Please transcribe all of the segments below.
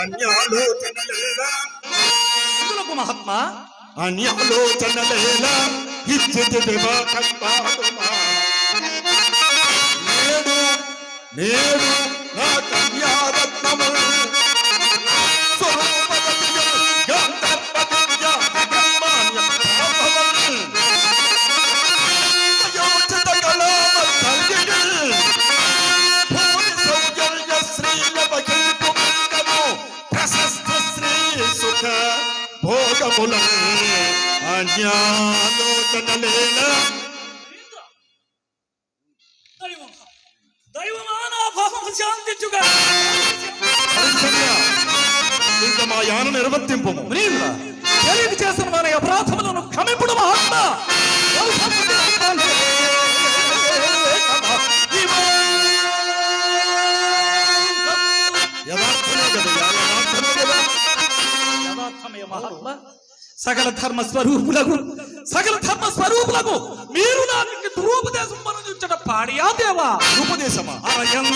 అన్యాలోచనలేలా ఎందులకు మహాత్మా అన్యాలోచనలేలా ఇచ్చితి దివాకల్పాదుమా నేడు నేడు నా కన్యారత్నము ఇంకా మా యాన నిర్వర్తింపు మునీంద్ర తెలియక చేసిన వారి అపరాధములను క్షమింపుడు మహాత్మా మహాత్మా సకల ధర్మ స్వరూపులకు సకల ధర్మ స్వరూపులకు మీరు నాకు మనచుంచట పాడియా దేవా? ఉపదేశమా? అరయం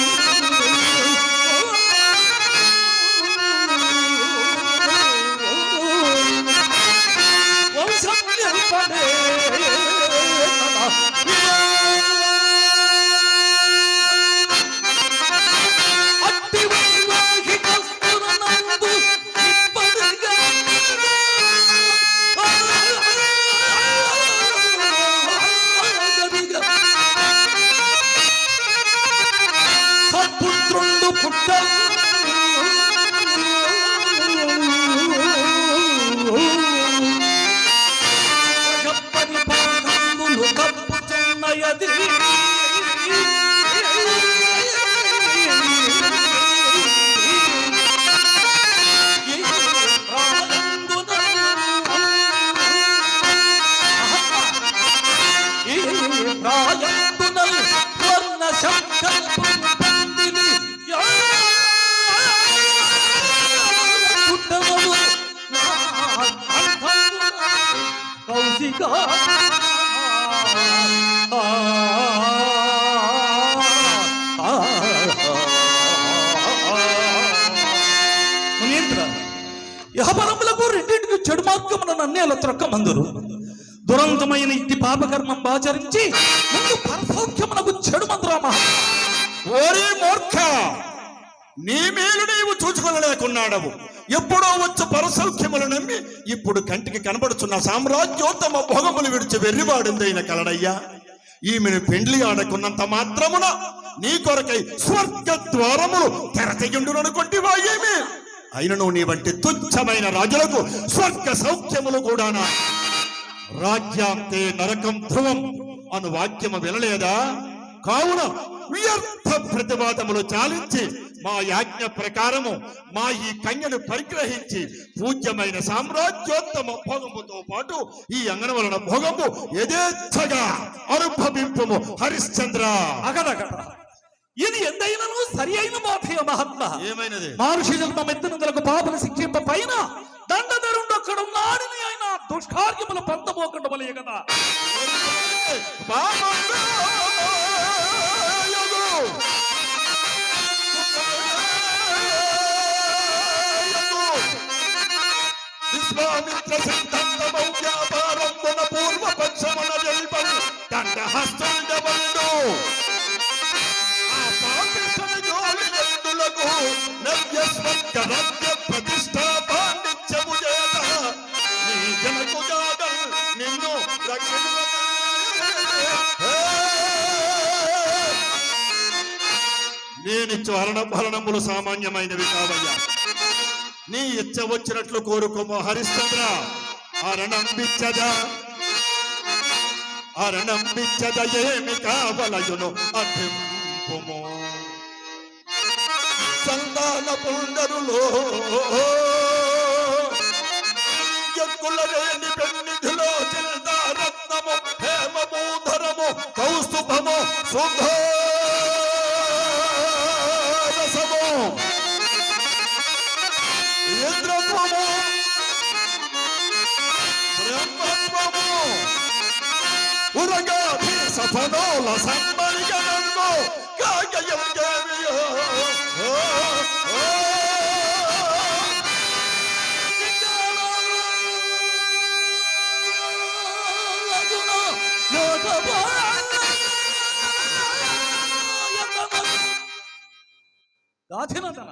మునీంద్ర యహపరములకు రెండింటికి చెడు మార్గమున నన్నేల త్రొక్క మందురు దురంతమైన ఇట్టి పాపకర్మం ఆచరించి ముందు పరసౌఖ్యమునకు చెడు మందురామా. ఓరి మూర్ఖ! నీ మేలు నీవు చూచుకొనలేకున్నాడవు ఎప్పుడో వచ్చు పరసౌఖ్యములు నమ్మి ఇప్పుడు కంటికి కనబడుచున్న సామ్రాజ్యోత్తమ భోగములు విడిచి వెర్రివాడిందైన కలడయ్యా. ఈమెను పెండ్లి ఆడకున్నంత మాత్రమున నీ కొరకై స్వర్గ ద్వారములు తెరతయుండుననుకొంటివా ఏమి అయినను నీ వంటి తుచ్చమైన రాజులకు స్వర్గ సౌఖ్యములు కూడానా. రాజ్యాంతే నరకం ధ్రువం అను వాక్యము వినలేదా? కావున వ్యర్థ ప్రతివాదములు చాలించి మా యాజ్ఞ ప్రకారము మా ఈ కన్యను పరిగ్రహించి పూజ్యమైన సామ్రాజ్యోత్తమ భోగముతో పాటు ఈ అంగన వలన భోగము యథేచ్ఛగా అనుభవింపము. హరిశ్చంద్ర. ఇది ఎంతైనను సరి అయిన మాఫియ మహాత్మ. ఏమైనది? మహర్షి జన్మ ఎత్తునందులకు పాపను శిక్షింప పైన దండధరుండు అక్కడ ఉన్నాడని ఆయన దుష్కార్యములు పంతపోకుండా వలయ కదా इस्लामिक प्रसिद्ध पूर्व पक्ष నేనిచ్చు హరణ భరణములు సామాన్యమైనవి కావయ్యా. నీ ఇచ్చ వచ్చినట్లు కోరుకోమో హరిశ్చంద్ర. అరణంబిచ్చదా అరణంబిచ్చద ఏమి కావలయును అధింపుము. సంతాన పుండరులో ఎక్కుల రేణి పెన్నిధిలో చిల్దా రత్నము హేమము ధరము కౌస్తుభము శుభో ఇంద్రత్వము బ్రహ్మత్వము ఉరగాభి సఫనోల సంబరిగనంగు కాగయం దాచినందన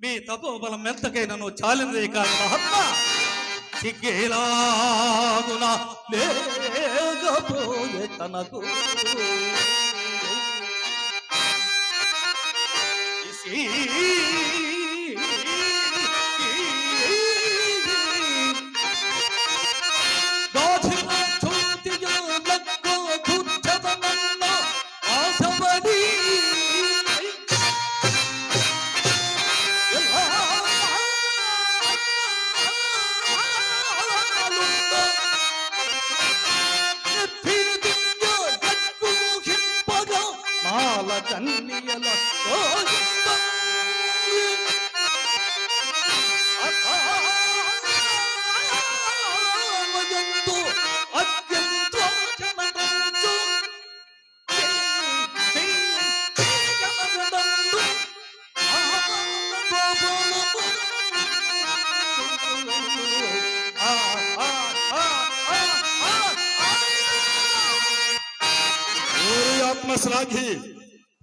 మీ తపోబలం ఎంతకైనను చాలినదే కాదు మహాత్మ సిగ్గేలాగున లేకపోయే తనకు. ఇసి మాల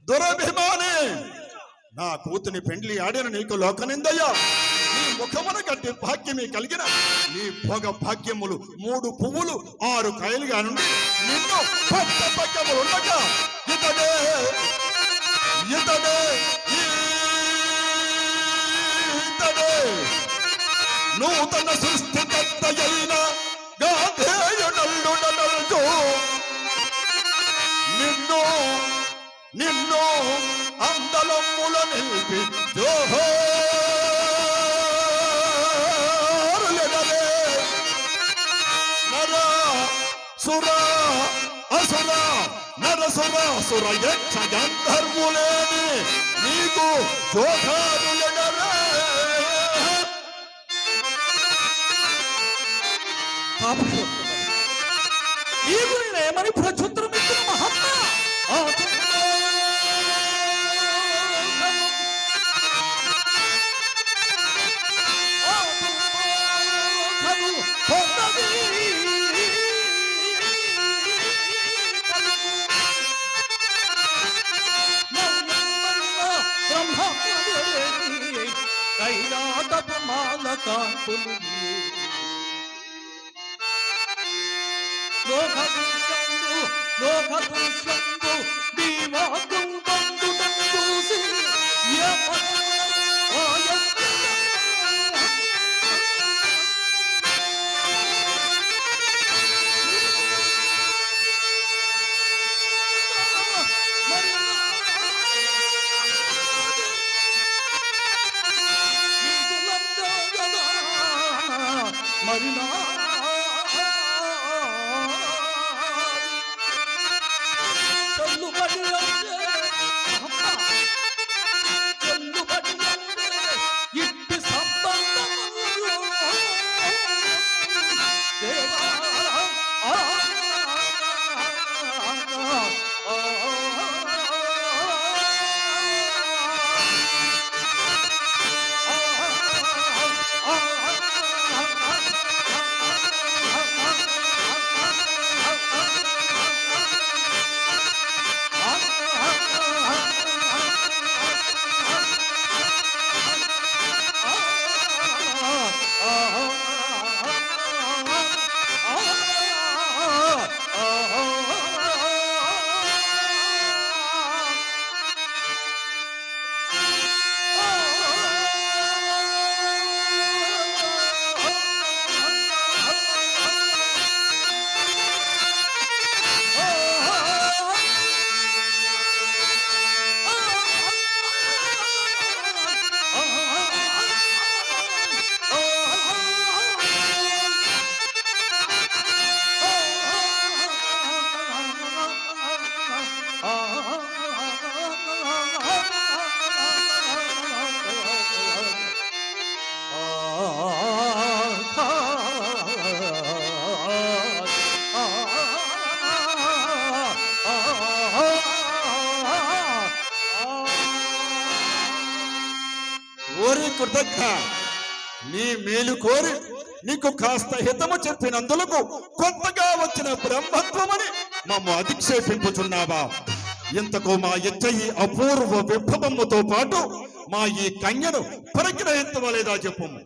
దురభిమాని! నా కూతుని పెండ్లి ఆడిన నీకు లోకనిందయ్యా. నీ ముఖమున గట్టి భాగ్యమే కలిగిన నీ భోగ భాగ్యములు మూడు పువ్వులు ఆరు కాయలుగా నుండి నిన్ను పట్ట భాగ్యములు ఉండగా ఇతడే ఇతడే ఇతడే. నూతన సృష్టి అయిన గాధేయుడల్లుడనల్జో నిన్ను నిన్ను అందలమ్ముల నిలిపి జోహోరులెడలే నర సుర అసుర సుర యక్ష గంధర్వులేని నీకు జోహారులెడలే. నీకు నేనేమని ప్రచుత్రం પગમાલતા ફૂલની દોખ પુરુષ દોખ પુરુષ కోరి కృతజ్ఞ. నీ మేలు కోరి నీకు కాస్త హితము చెప్పినందులకు కొత్తగా వచ్చిన బ్రహ్మత్వమని మమ్మ అధిక్షేపించుచున్నావా ఇంతకు మా ఇచ్చయి అపూర్వ విభవముతో పాటు మా ఈ కన్యను పరిగ్రహించవలేదా చెప్పము